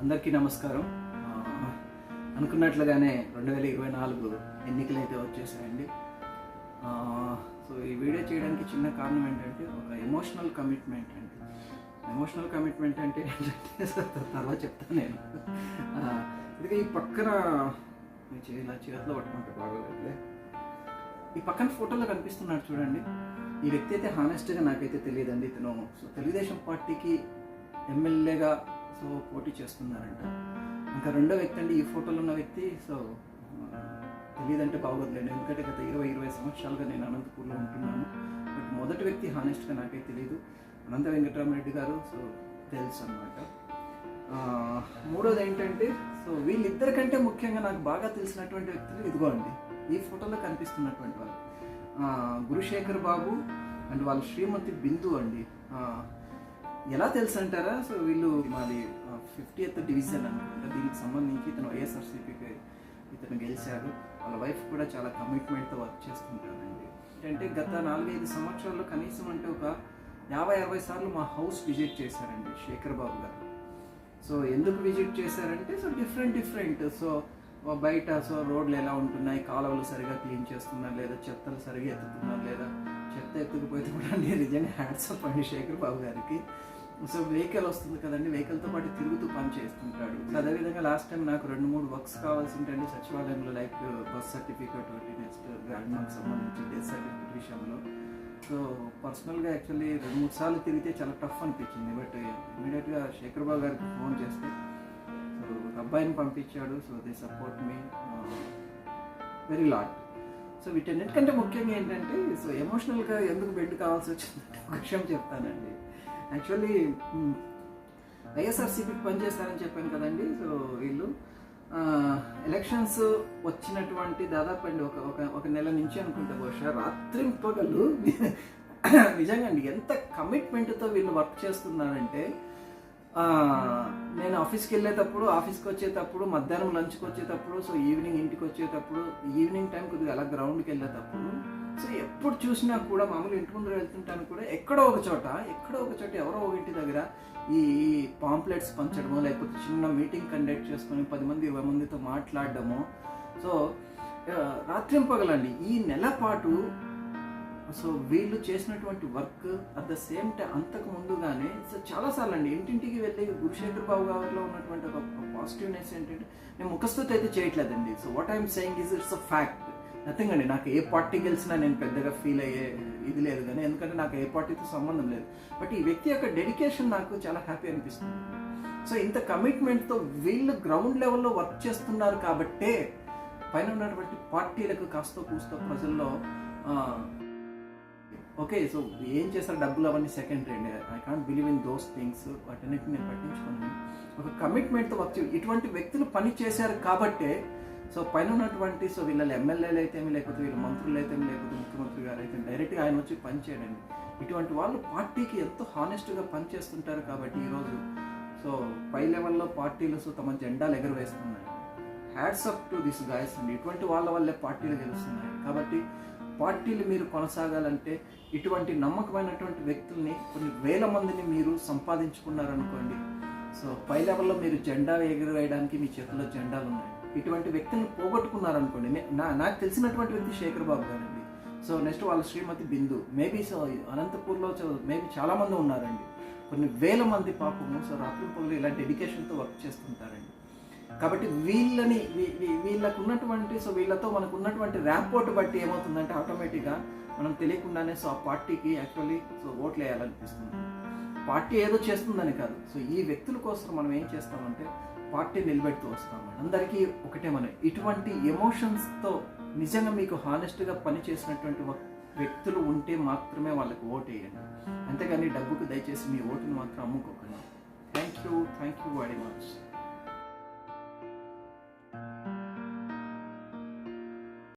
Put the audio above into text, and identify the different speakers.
Speaker 1: అందరికీ నమస్కారం. అనుకున్నట్లుగానే రెండు వేల ఇరవై నాలుగు ఎన్నికలు అయితే వచ్చేసాయండి సో ఈ వీడియో చేయడానికి చిన్న కారణం ఏంటంటే ఒక ఎమోషనల్ కమిట్మెంట్ అండి. ఎమోషనల్ కమిట్మెంట్ అంటే ఏంటంటే తర్వాత చెప్తాను నేను. ఆ, ఈ పక్కన ఈ ఇలా చేతిలో పట్టుకుంటే బాగోలేదు ఈ పక్కన ఫోటోలో కనిపిస్తున్నాడు చూడండి. ఈ వ్యక్తి అయితే హానెస్ట్గా నాకైతే తెలియదండి. ఇతను సో తెలుగుదేశం పార్టీకి ఎమ్మెల్యేగా సో పోటీ చేస్తున్నారంట. ఇంకా రెండో వ్యక్తి అండి ఈ ఫోటోలో ఉన్న వ్యక్తి సో తెలియదంటే బాగోదులేండి. ఎందుకంటే గత ఇరవై ఇరవై సంవత్సరాలుగా నేను అనంతపూర్లో ఉంటున్నాను. బట్ మొదటి వ్యక్తి హానెస్ట్గా నాకైతే తెలియదు అనంత వెంకటరామరెడ్డి గారు సో తెలుసు అనమాట మూడోది ఏంటంటే సో వీళ్ళిద్దరికంటే ముఖ్యంగా నాకు బాగా తెలిసినటువంటి వ్యక్తులు ఇదిగో అండి ఈ ఫోటోలో కనిపిస్తున్నటువంటి వాళ్ళు. గురుశేఖర్ బాబు అండ్ వాళ్ళ శ్రీమతి బిందు అండి. ఎలా తెలుసు అంటారా సో వీళ్ళు మాది ఫిఫ్టీయత్ డివిజన్ అనుకుంటా దీనికి సంబంధించి ఇతను వైఎస్ఆర్సీపీకి ఇతను గెలిచారు వాళ్ళ వైఫ్ కూడా చాలా కమిట్మెంట్తో వర్క్ చేస్తుంటారండి. ఏంటంటే గత నాలుగైదు సంవత్సరాల్లో కనీసం అంటే ఒక యాభై అరవై సార్లు మా హౌస్ విజిట్ చేశారండి శేఖర్ బాబు గారు. సో ఎందుకు విజిట్ చేశారంటే సో డిఫరెంట్ డిఫరెంట్ సో బయట సో రోడ్లు ఎలా ఉంటున్నాయి కాలువలు సరిగా క్లీన్ చేస్తున్నారు లేదా చెత్తలు సరిగా ఎత్తుతున్నారు లేదా చెత్త ఎత్తుకుపోతే కూడా నేను నిజంగా హ్యాట్సప్ అండి శేఖర్ బాబు గారికి. సో వెహికల్ వస్తుంది కదండి వెహికల్తో పాటు తిరుగుతూ పని చేస్తుంటాడు. సో అదేవిధంగా లాస్ట్ టైం నాకు రెండు మూడు వర్క్స్ కావాల్సి ఉంటాయండి సచివాలయంలో లైక్ బర్త్ సర్టిఫికేట్ ఒకటి నెక్స్ట్ గ్రాండ్ మార్క్ సంబంధించి డెత్ సర్టిఫికేట్ విషయంలో. సో పర్సనల్గా యాక్చువల్లీ రెండు మూడు సార్లు తిరిగితే చాలా టఫ్ అనిపించింది. బట్ ఇమీడియట్గా శేఖర్ బాబు గారికి ఫోన్ చేస్తే సో ఒక అబ్బాయిని పంపించాడు. So they support me very lot so వీటన్నిటికంటే ముఖ్యంగా ఏంటంటే సో ఎమోషనల్గా ఎందుకు బెడ్ కావాల్సి వచ్చిందంటే ఒక విషయం చెప్తానండి. యాక్చువల్లీ వైఎస్ఆర్సీపీకి పనిచేస్తారని చెప్పాను కదండి సో వీళ్ళు. ఎలక్షన్స్ వచ్చినటువంటి దాదాపు అండి ఒక ఒక ఒక నెల నుంచి అనుకుంటా బహుశా రాత్రింపగలు నిజంగా అండి ఎంత కమిట్మెంట్తో వీళ్ళు వర్క్ చేస్తున్నారంటే నేను ఆఫీస్కి వెళ్ళేటప్పుడు ఆఫీస్కి వచ్చేటప్పుడు మధ్యాహ్నం లంచ్కి వచ్చేటప్పుడు సో ఈవినింగ్ ఇంటికి వచ్చేటప్పుడు ఈవినింగ్ టైం కొద్దిగా అలా గ్రౌండ్కి వెళ్ళేటప్పుడు సో ఎప్పుడు చూసినా కూడా మామూలు ఇంటి ముందు వెళ్తుంటాను కూడా ఎక్కడో ఒక చోట ఎక్కడో ఒక చోట ఎవరో ఒక ఇంటి దగ్గర ఈ పాంప్లెట్స్ పంచడము లేకపోతే చిన్న మీటింగ్ కండక్ట్ చేసుకొని పది మంది ఇరవై మందితో మాట్లాడడము సో రాత్రింపగలండి. ఈ నెల పాటు సో వీళ్ళు చేసినటువంటి work at the same time అంతకు ముందుగానే సో చాలాసార్లు అండి ఇంటింటికి వెళ్ళి గురుశేఖర్ బాబు గారిలో ఉన్నటువంటి ఒక పాజిటివ్నెస్ ఏంటంటే నేను ముఖస్థుతి అయితే చేయట్లేదండి. So what I'm saying is it's a fact nothing అండి. నాకు ఏ పార్టీ గెలిచినా నేను పెద్దగా ఫీల్ అయ్యే ఇది లేదు కానీ ఎందుకంటే నాకు ఏ పార్టీతో సంబంధం లేదు. బట్ ఈ వ్యక్తి యొక్క డెడికేషన్ నాకు చాలా హ్యాపీ అనిపిస్తుంది. సో ఇంత కమిట్మెంట్తో వీళ్ళు గ్రౌండ్ లెవెల్లో వర్క్ చేస్తున్నారు కాబట్టే పైన ఉన్నటువంటి పార్టీలకు కాస్త కూస్తో ప్రజల్లో ఓకే సో ఏం చేస్తారు? డబ్బులు అవన్నీ సెకండరీ అండి I can't believe in those things వాటన్నిటిని నేను పట్టించుకోను. ఒక కమిట్మెంట్తో వచ్చి ఇటువంటి వ్యక్తులు పని చేశారు కాబట్టే సో పైన ఉన్నటువంటి సో వీళ్ళ ఎమ్మెల్యేలు అయితే లేకపోతే వీళ్ళ మంత్రులు అయితే లేకపోతే ముఖ్యమంత్రి గారు అయితే డైరెక్ట్గా ఆయన వచ్చి పని చేయడండి. ఇటువంటి వాళ్ళు పార్టీకి ఎంతో హానెస్ట్గా పనిచేస్తుంటారు కాబట్టి ఈరోజు సో పై లెవెల్లో పార్టీలు సో తమ జెండాలు ఎగరవేస్తున్నాయి. Hats up to this guys అండి. ఇటువంటి వాళ్ళ వల్లే పార్టీలు గెలుస్తున్నాయి. కాబట్టి పార్టీలు మీరు కొనసాగాలంటే ఇటువంటి నమ్మకమైనటువంటి వ్యక్తుల్ని కొన్ని వేల మందిని మీరు సంపాదించుకున్నారనుకోండి. సో పై లెవెల్లో మీరు జెండా ఎగురవేయడానికి మీ చేతిలో జెండాలు ఉన్నాయి ఇటువంటి వ్యక్తులను పోగొట్టుకున్నారనుకోండి. నా నాకు తెలిసినటువంటి వ్యక్తి శేఖర్ బాబు గారండి. సో నెక్స్ట్ వాళ్ళ శ్రీమతి బిందు. మేబీ సో అనంతపూర్లో మేబీ చాలామంది ఉన్నారండి. కొన్ని వేల మంది పాపము సో రాత్రి పగులు ఇలాంటి ఎడ్యుకేషన్తో వర్క్ చేస్తుంటారు కాబట్టి వీళ్ళని వీ- వీళ్ళకు ఉన్నటువంటి సో వీళ్ళతో మనకు ఉన్నటువంటి ర్యాంపోర్ట్ బట్టి ఏమవుతుందంటే ఆటోమేటిక్గా మనం తెలియకుండానే సో ఆ పార్టీకి యాక్చువల్లీ సో ఓట్లు వేయాలనిపిస్తుంది. పార్టీ ఏదో చేస్తుందని కాదు. సో ఈ వ్యక్తుల కోసం మనం ఏం చేస్తామంటే పార్టీ నిలబెడుతూ వస్తాం అందరికీ ఒకటే మనం. ఇటువంటి ఎమోషన్స్తో నిజంగా మీకు హానెస్ట్గా పని చేసినటువంటి వ్యక్తులు ఉంటే మాత్రమే వాళ్ళకి ఓటు వేయండి. అంతేగాని డబ్బుకు దయచేసి మీ ఓటును మాత్రం అమ్ముకోకండి. Thank you. Thank you very much.